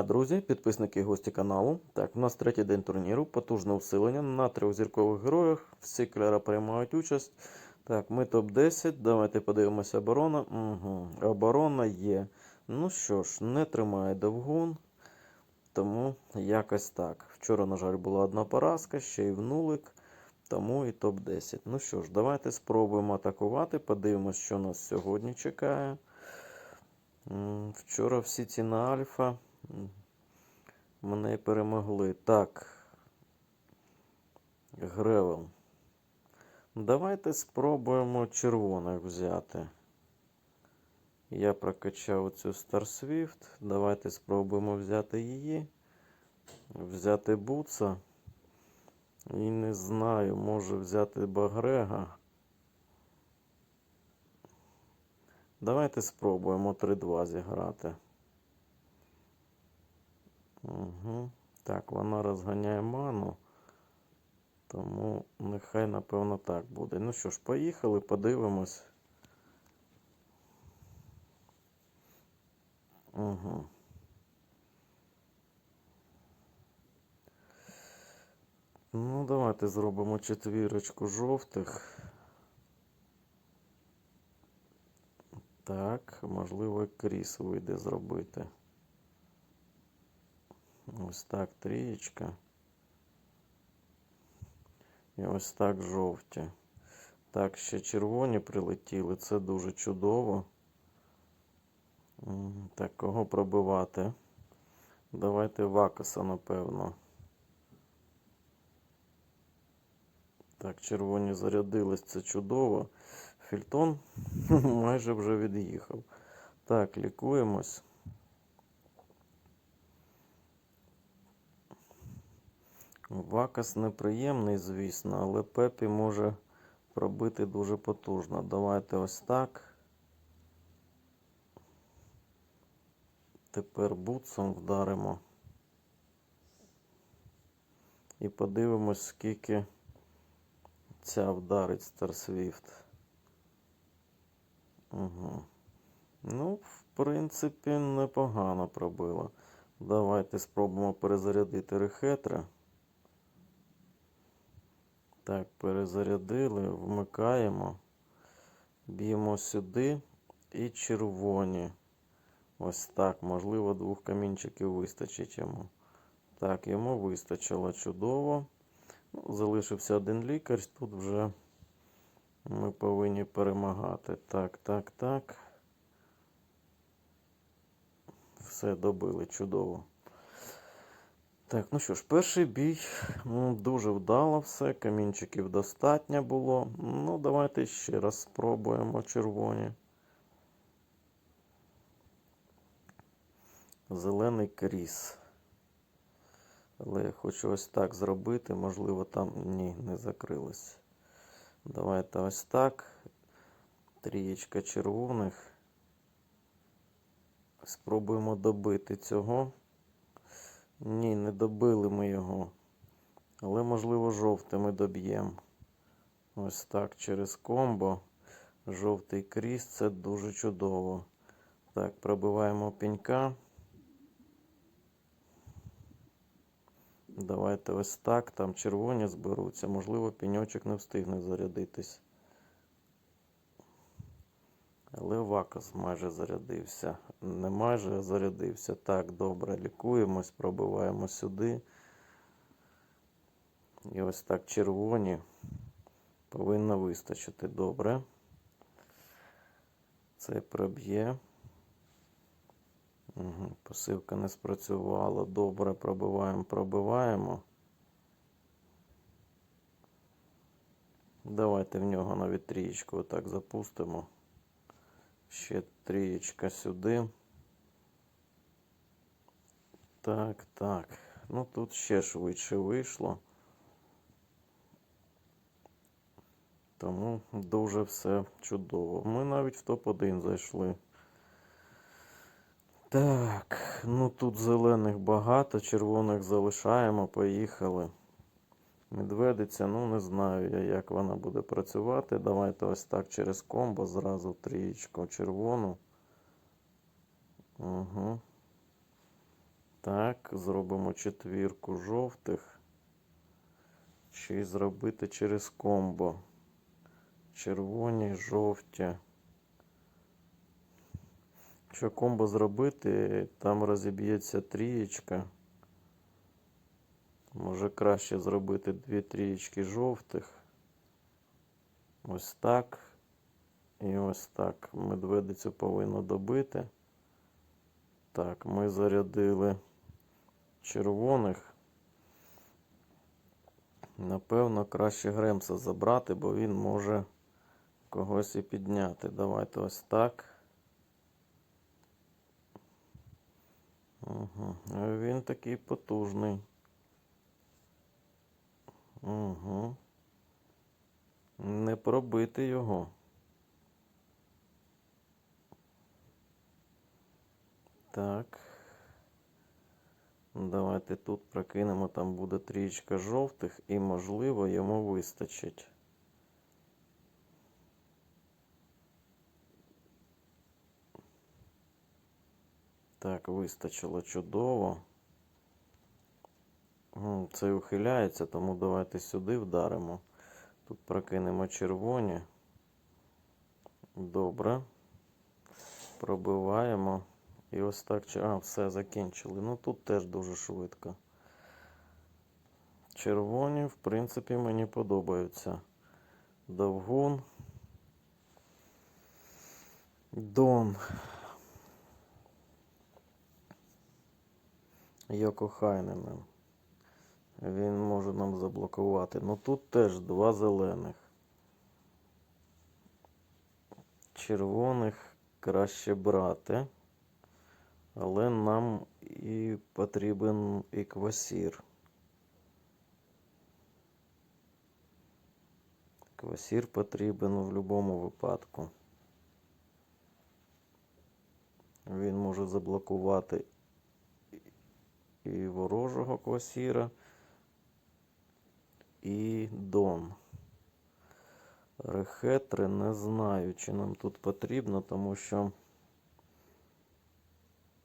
дня, друзі, підписники і гості каналу. Так, у нас третій день турніру, потужне усилення на трьох зіркових героях. Всі кольори приймають участь. Так, ми топ-10. Давайте подивимося оборона. Угу. Оборона є. Ну що ж, не тримає довгун. Тому якось так. Вчора, на жаль, була одна поразка, ще й в нулик. Тому і топ-10. Ну що ж, давайте спробуємо атакувати. Подивимось, що нас сьогодні чекає. Вчора всі ці на альфа мене перемогли. Так. Гревел. Давайте спробуємо червоних взяти. Я прокачав цю Star Swift. Давайте спробуємо взяти її. Взяти Буца. І не знаю, може взяти Багрега. Давайте спробуємо 3-2 зіграти. Угу. Так, вона розганяє ману. Тому нехай, напевно, так буде. Ну що ж, поїхали, подивимось. Угу. Ну, давайте зробимо четвірочку жовтих. Так, можливо, кріс вийде зробити. Ось так трієчка. І ось так жовті. Так, ще червоні прилетіли. Це дуже чудово. Так, кого пробивати? Давайте Вакаса, напевно. Так, червоні зарядились, це чудово. Фільтон майже вже від'їхав. Так, лікуємось. Вакас неприємний, звісно, але Пепі може пробити дуже потужно. Давайте ось так. Тепер бутсом вдаримо. І подивимось, скільки ця вдарить Старсвіфт. Угу. Ну, в принципі, непогано пробила. Давайте спробуємо перезарядити рехетра. Так, перезарядили, вмикаємо. Б'ємо сюди і червоні. Ось так. Можливо, двох камінчиків вистачить йому. Так, йому вистачило чудово. Ну, залишився один лікар. Тут вже ми повинні перемагати. Так, так, так. Все добили чудово. Так, ну що ж, перший бій ну, дуже вдало все. Камінчиків достатньо було. Ну, давайте ще раз спробуємо червоні. Зелений кріс. Але я хочу ось так зробити. Можливо, там ні, не закрилось. Давайте ось так. Трієчка червоних. Спробуємо добити цього. Ні, не добили ми його. Але, можливо, жовтими доб'ємо. Ось так через комбо. Жовтий кріс це дуже чудово. Так, пробиваємо пенька. Давайте ось так. Там червоні зберуться. Можливо, пеньочок не встигне зарядитись. Але Вакас майже зарядився. Не майже, а зарядився. Так, добре, лікуємось, пробиваємо сюди. І ось так червоні. Повинно вистачити добре. Це проб'є. Угу, посилка не спрацювала. Добре, пробиваємо, пробиваємо. Давайте в нього навіть трієчку отак запустимо. Ще трієчка сюди. Так, так. Ну тут ще швидше вийшло. Тому дуже все чудово. Ми навіть в топ-1 зайшли. Так, ну тут зелених багато, червоних залишаємо, поїхали. Медведиця, ну не знаю я, як вона буде працювати. Давайте ось так через комбо зразу трієчку червону. Угу. Так, зробимо четвірку жовтих. Чи зробити через комбо. Червоні, жовті. Якщо комбо зробити, там розіб'ється трієчка. Може краще зробити дві трієчки жовтих. Ось так. І ось так. Медведицю повинно добити. Так, ми зарядили червоних. Напевно, краще Гремса забрати, бо він може когось і підняти. Давайте ось так. Угу. Він такий потужний. Угу. Не пробити його. Так. Давайте тут прокинемо, там буде трієчка жовтих і, можливо, йому вистачить. Так, вистачило чудово. М, Це ухиляється, тому давайте сюди вдаримо. Тут прокинемо червоні. Добре. Пробиваємо. І ось так. А, все, закінчили. Ну тут теж дуже швидко. Червоні, в принципі, мені подобаються. Довгун. Дон. Йоко Хайненен. Він може нам заблокувати. Ну тут теж два зелених. Червоних краще брати. Але нам і потрібен і квасір. Квасір потрібен в будь-якому випадку. Він може заблокувати і ворожого квасіра, і Дон. Рехетри не знаю, чи нам тут потрібно, тому що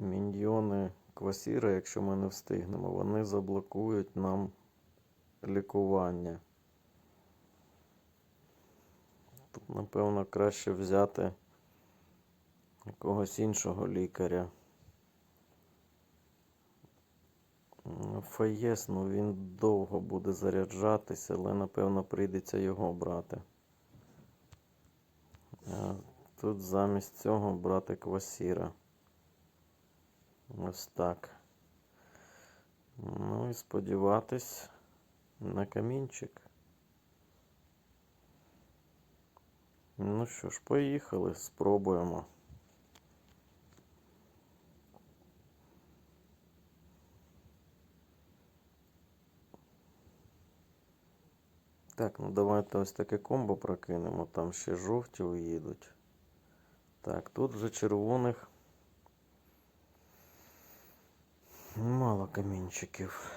міньйони квасіра, якщо ми не встигнемо, вони заблокують нам лікування. Тут, напевно, краще взяти якогось іншого лікаря. Ну, Фаєс, ну він довго буде заряджатися, але напевно прийдеться його брати. Тут замість цього брати квасіра. Ось так. Ну і сподіватись на камінчик. Ну що ж, поїхали, спробуємо. Так, ну давайте ось таке комбо прокинемо. Там ще жовті уїдуть. Так, тут вже червоних. Мало камінчиків.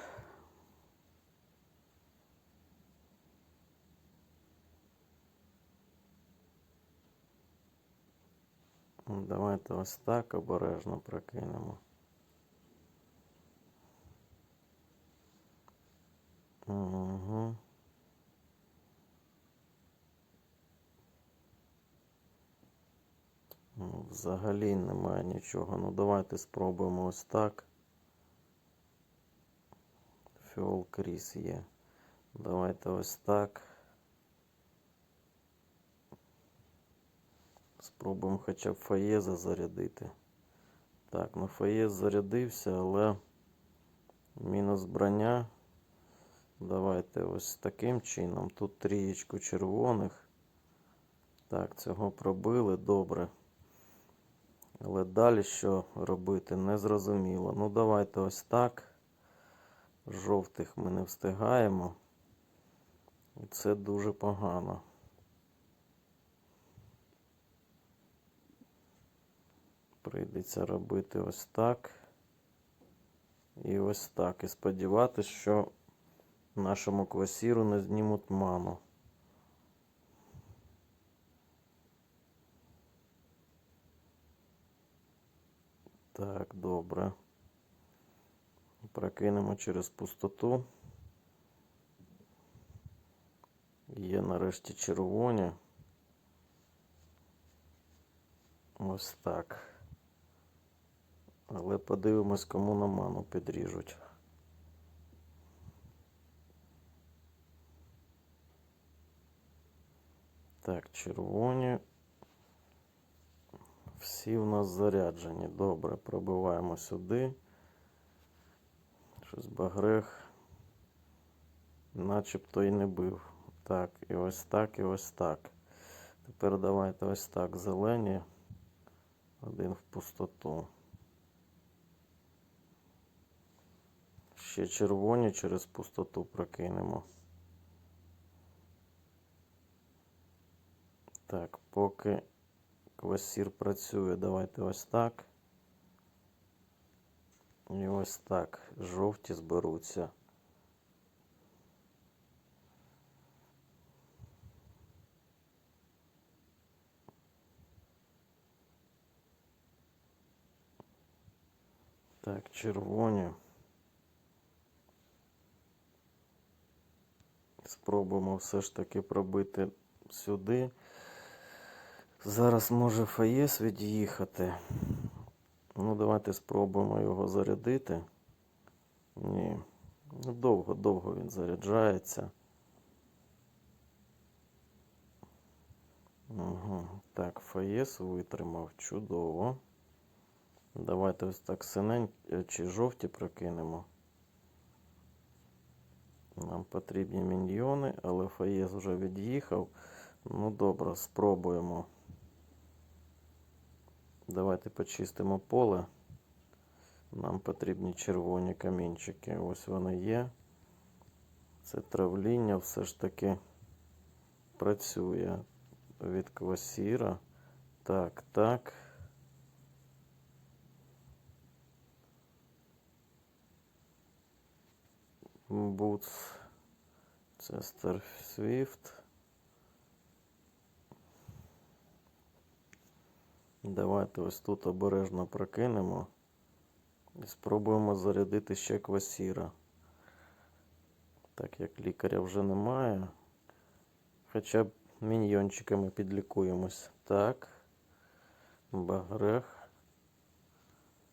Ну, Давайте ось так обережно прокинемо. Угу. Ну, Взагалі немає нічого. Ну давайте спробуємо ось так. Фіол кріс є. Давайте ось так. Спробуємо хоча б фаєза зарядити. Так, ну фаєз зарядився, але мінус броня. Давайте ось таким чином. Тут трієчку червоних. Так, цього пробили добре. Але далі що робити, не зрозуміло. Ну, давайте ось так. Жовтих ми не встигаємо. І це дуже погано. Прийдеться робити ось так. І ось так. І сподіватися, що нашому квасіру не знімуть ману. Так, добре. Прокинемо через пустоту. Є нарешті червоні. Ось так. Але подивимось, кому на ману підріжуть. Так, червоні. Всі в нас заряджені. Добре, пробиваємо сюди. Щось багрех. Начебто і не бив. Так, і ось так, і ось так. Тепер давайте ось так. Зелені. Один в пустоту. Ще червоні через пустоту прокинемо. Так, поки квасір працює, давайте ось так. І ось так. Жовті зберуться. Так, червоні. Спробуємо все ж таки пробити сюди. Зараз може Фаєс від'їхати. Ну, давайте спробуємо його зарядити. Ні. Ну, довго, довго він заряджається. Угу. Так, Фаєс витримав. Чудово. Давайте ось так синень чи жовті прокинемо. Нам потрібні міньйони, але Фаєс вже від'їхав. Ну добре, спробуємо. Давайте почистимо поле. Нам потрібні червоні камінчики. Ось вони є. Це травління все ж таки працює від квасіра. Так, так. Boots. Це Star Давайте ось тут обережно прокинемо і спробуємо зарядити ще квасіра. Так як лікаря вже немає. Хоча б міньйончиками підлікуємось. Так. Багрех.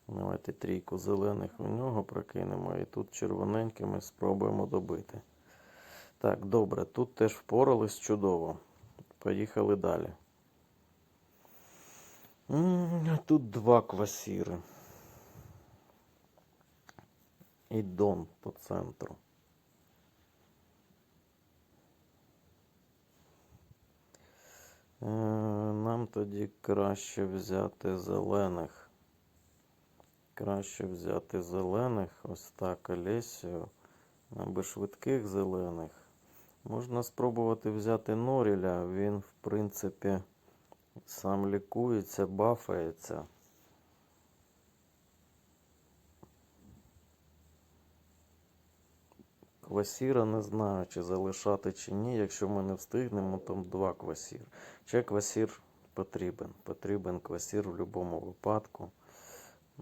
Давайте трійку зелених у нього прокинемо. І тут червоненькими спробуємо добити. Так, добре, тут теж впорались чудово. Поїхали далі. Тут два квасіри. І Дон по центру. Е, Нам тоді краще взяти зелених. Краще взяти зелених. Ось так Олесію. Аби швидких зелених. Можна спробувати взяти Норіля. Він, в принципі, сам лікується, бафається. Квасіра не знаю, чи залишати чи ні. Якщо ми не встигнемо, то два квасір. Чи квасір потрібен. Потрібен квасір в будь-якому випадку.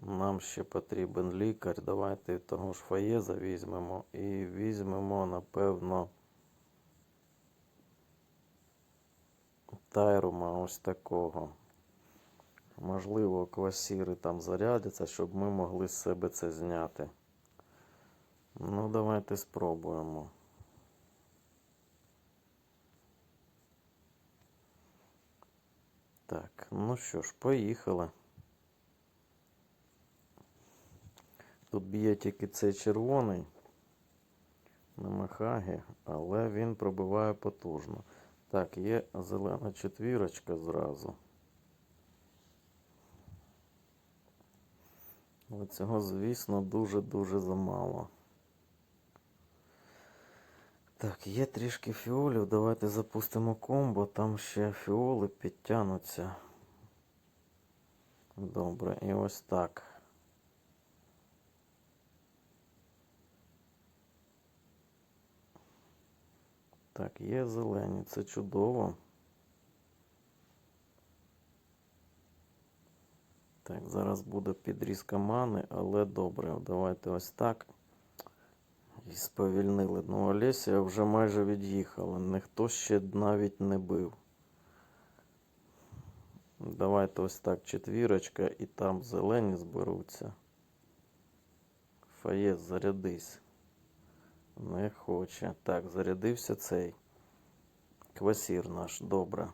Нам ще потрібен лікар. Давайте того ж фаєза візьмемо. І візьмемо, напевно, тайрума ось такого. Можливо, квасіри там зарядяться, щоб ми могли з себе це зняти. Ну, давайте спробуємо. Так, ну що ж, поїхали. Тут б'є тільки цей червоний на Махагі, але він пробиває потужно. Так, є зелена четвірочка зразу. Але цього, звісно, дуже-дуже замало. Так, є трішки фіолів. Давайте запустимо комбо. Там ще фіоли підтягнуться. Добре, і ось так. Так, є зелені, це чудово. Так, зараз буде підрізка мани, але добре. Давайте ось так. І сповільнили. Ну, Олеся вже майже від'їхала. Ніхто ще навіть не бив. Давайте ось так, четвірочка, і там зелені зберуться. Фаєс, зарядись. Не хоче. Так, зарядився цей. Квасір наш, добре.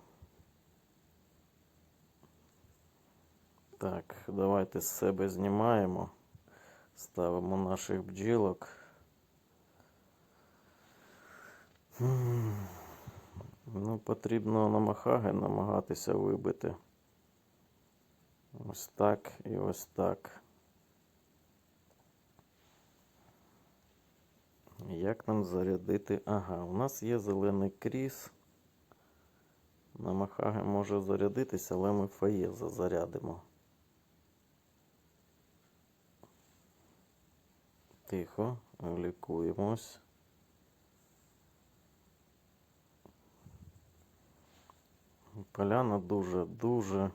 Так, давайте з себе знімаємо. Ставимо наших бджілок. Ну, потрібно на махаги намагатися вибити. Ось так і ось так. Як нам зарядити? Ага, у нас є зелений кріс. На махаги може зарядитися, але ми фаєза зарядимо. Тихо, лікуємось. Поляна дуже, дуже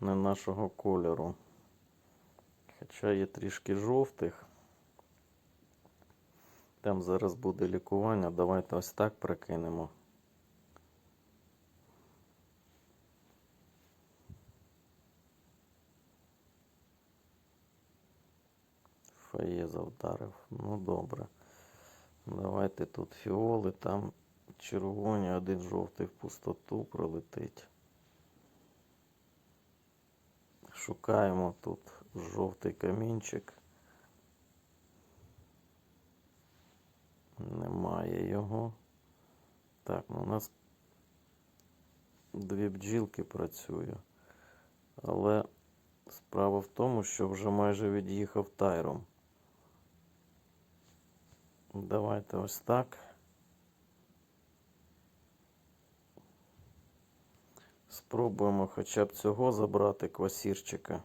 не нашого кольору. Хоча є трішки жовтих. Там зараз буде лікування. Давайте ось так прикинемо. Фаєза вдарив. Ну добре. Давайте тут фіоли, там червоні, один жовтий в пустоту пролетить. Шукаємо тут жовтий камінчик. Немає його. Так, ну у нас дві бджілки працює. Але справа в тому, що вже майже від'їхав тайром. Давайте ось так. Спробуємо хоча б цього забрати квасірчика.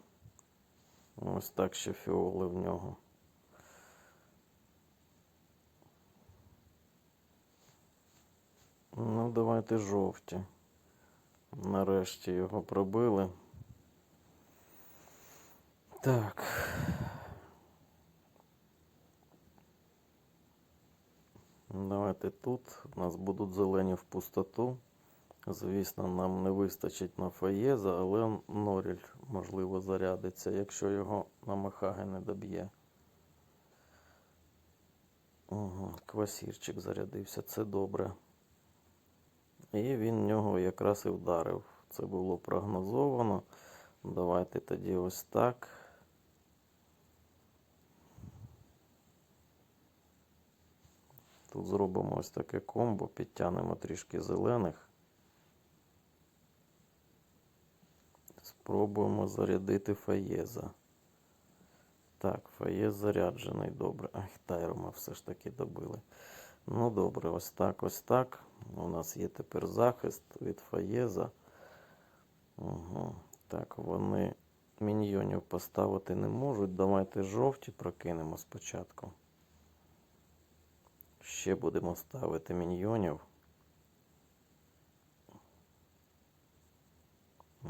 Ось так ще фіоли в нього. Ну, давайте жовті. Нарешті його пробили. Так. Давайте тут. У нас будуть зелені в пустоту. Звісно, нам не вистачить на фаєза, але Норіль, можливо, зарядиться, якщо його на Махаги не доб'є. Угу, квасірчик зарядився, це добре. І він в нього якраз і вдарив. Це було прогнозовано. Давайте тоді ось так. Тут зробимо ось таке комбо, підтягнемо трішки зелених. Спробуємо зарядити фаєза. Так, фаєз заряджений, добре. Ах, тайрома все ж таки добили. Ну добре, ось так, ось так. У нас є тепер захист від фаєза. Угу. Так, вони міньйонів поставити не можуть. Давайте жовті прокинемо спочатку. Ще будемо ставити міньйонів.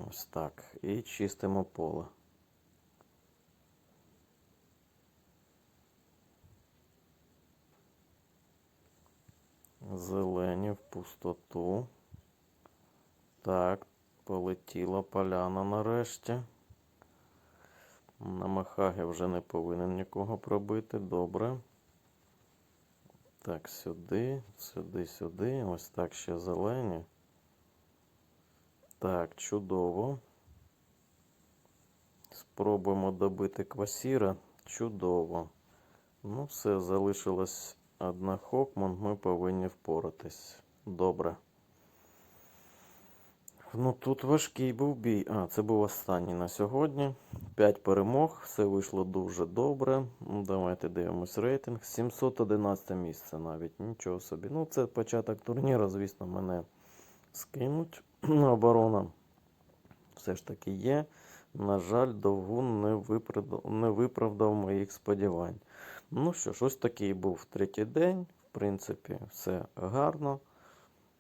Ось так. І чистимо поле. Зелені в пустоту. Так, полетіла поляна нарешті. На Махаги вже не повинен нікого пробити. Добре. Так, сюди, сюди, сюди. Ось так ще зелені. Так, чудово. Спробуємо добити квасіра. Чудово. Ну, все, залишилось одна Хокман. Ми повинні впоратись. Добре. Ну тут важкий був бій. А, це був останній на сьогодні. 5 перемог, все вийшло дуже добре. Ну, Давайте дивимось рейтинг. 711 місце навіть. Нічого собі. Ну, це початок турніру, звісно, мене скинуть. Оборона все ж таки є. На жаль, Довгун не виправдав, не виправдав моїх сподівань. Ну що ж, ось такий був третій день. В принципі, все гарно.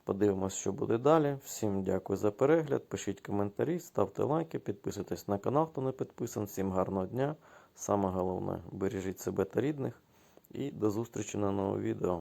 Подивимось, що буде далі. Всім дякую за перегляд. Пишіть коментарі, ставте лайки, підписуйтесь на канал, хто не підписаний. Всім гарного дня. Саме головне, бережіть себе та рідних. І до зустрічі на новому відео.